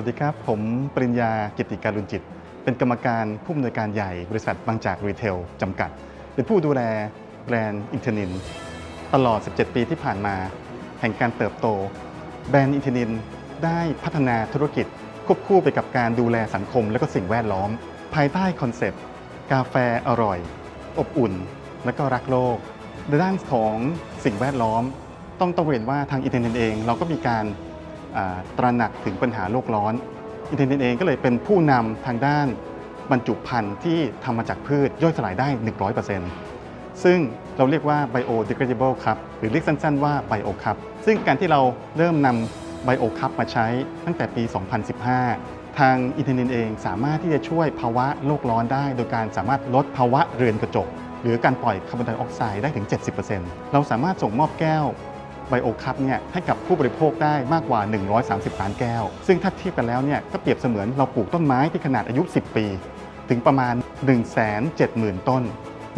วัสดีครับ ผมปริญญากิติการุณจิต เป็นกรรมการผู้อำนวยการใหญ่บริษัทบางจากรีเทลจำกัด เป็นผู้ดูแลแบรนด์อินเทนิน ตลอด 17 ปีที่ผ่านมา แห่งการเติบโต แบรนด์อินเทนินได้พัฒนาธุรกิจควบคู่ไปกับการดูแลสังคมและก็สิ่งแวดล้อม ภายใต้คอนเซปต์ กาแฟอร่อย อบอุ่น และก็รักโลกในด้านของสิ่งแวดล้อม ต้องต้องเรียนว่าทางอินเทอร์เน็ตเอง เราก็มีการ ตระหนักถึงปัญหาโลกร้อน อินเทอร์เน็ตเองก็เลยเป็นผู้นำทางด้านบรรจุภัณฑ์ที่ทำมาจากพืชย่อยสลายได้ 100%ซึ่งเราเรียกว่า biodegradable cup หรือเรียกสั้นๆว่า bio cup ซึ่งการที่เราเริ่มนำ bio cup มาใช้ตั้งแต่ปี 2015 ทางอินเทอร์เน็ตเองสามารถที่จะช่วยภาวะโลกร้อนได้ โดยการสามารถลดภาวะเรือนกระจก หรือการปล่อยคาร์บอนไดออกไซด์ได้ถึง 70%เราสามารถส่งมอบแก้ว ไบโอคัพเนี่ยให้กับผู้บริโภคได้มากกว่า 130 ล้านแก้ว ซึ่งถ้าเทียบกันแล้วเนี่ยก็เปรียบเสมือนเราปลูกต้นไม้ที่ขนาดอายุ 10 ปี ถึงประมาณ 170,000 ต้น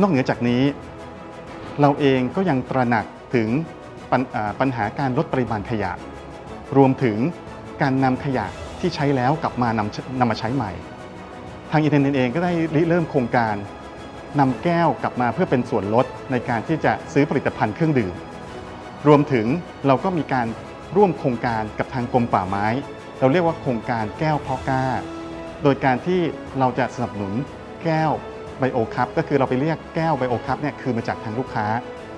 นอกเหนือจากนี้ เราเองก็ยังตระหนักถึงปัญอ่าปัญหาการลดปริมาณขยะ รวมถึงการนำขยะที่ใช้แล้วกลับมานำนำมาใช้ใหม่ ทางอินเทอร์เน็ตเองก็ได้ริเริ่มโครงการนำแก้วกลับมาเพื่อเป็นส่วนลดในการที่จะซื้อผลิตภัณฑ์เครื่องดื่ม รวมถึงเราก็มีการร่วมโครงการกับทางกรมป่าไม้ เราเรียกว่าโครงการแก้วเพาะกล้า โดยการที่เราจะสนับสนุนแก้วไบโอคัพก็คือเราไปเรียกแก้วไบโอคัพเนี่ยคือมาจากทางลูกค้า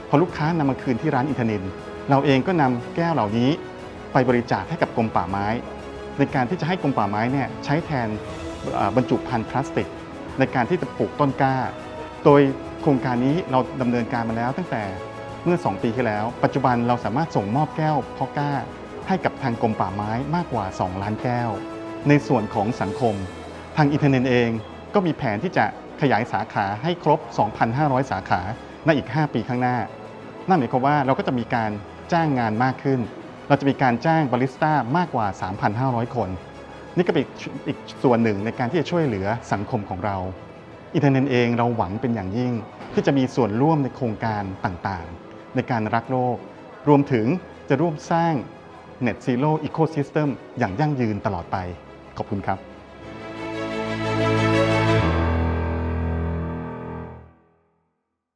พอลูกค้านำมาคืนที่ร้านอินทนิน เราเองก็นำแก้วเหล่านี้ไปบริจาคให้กับกรมป่าไม้ ในการที่จะให้กรมป่าไม้เนี่ยใช้แทนบรรจุภัณฑ์พลาสติก ในการที่จะปลูกต้นกล้า โดยโครงการนี้เราดำเนินการมาแล้วตั้งแต่ เมื่อ 2 ปีที่แล้ว ปัจจุบันเราสามารถส่งมอบแก้วพาะกล้า ให้กับทางกรมป่าไม้มากกว่า 2 ล้านแก้ว ในส่วนของสังคม ทางอินเทอร์เน็ตเองก็มีแผนที่จะขยายสาขาให้ครบ 2,500 สาขาในอีก 5 ปีข้างหน้า นั่นหมายความว่าเราก็จะมีการจ้างงานมากขึ้น เราจะมีการจ้างบาริสต้ามากกว่า 3,500 คน นี่ก็เป็นอีกอีกส่วนหนึ่งในการที่จะช่วยเหลือสังคมของเรา อินเทอร์เน็ตเองเราหวังเป็นอย่างยิ่งที่จะมีส่วนร่วมในโครงการต่างๆ ในการรักโลก รวมถึงจะร่วมสร้าง Net Zero Ecosystem อย่างยั่งยืนตลอดไป ขอบคุณครับ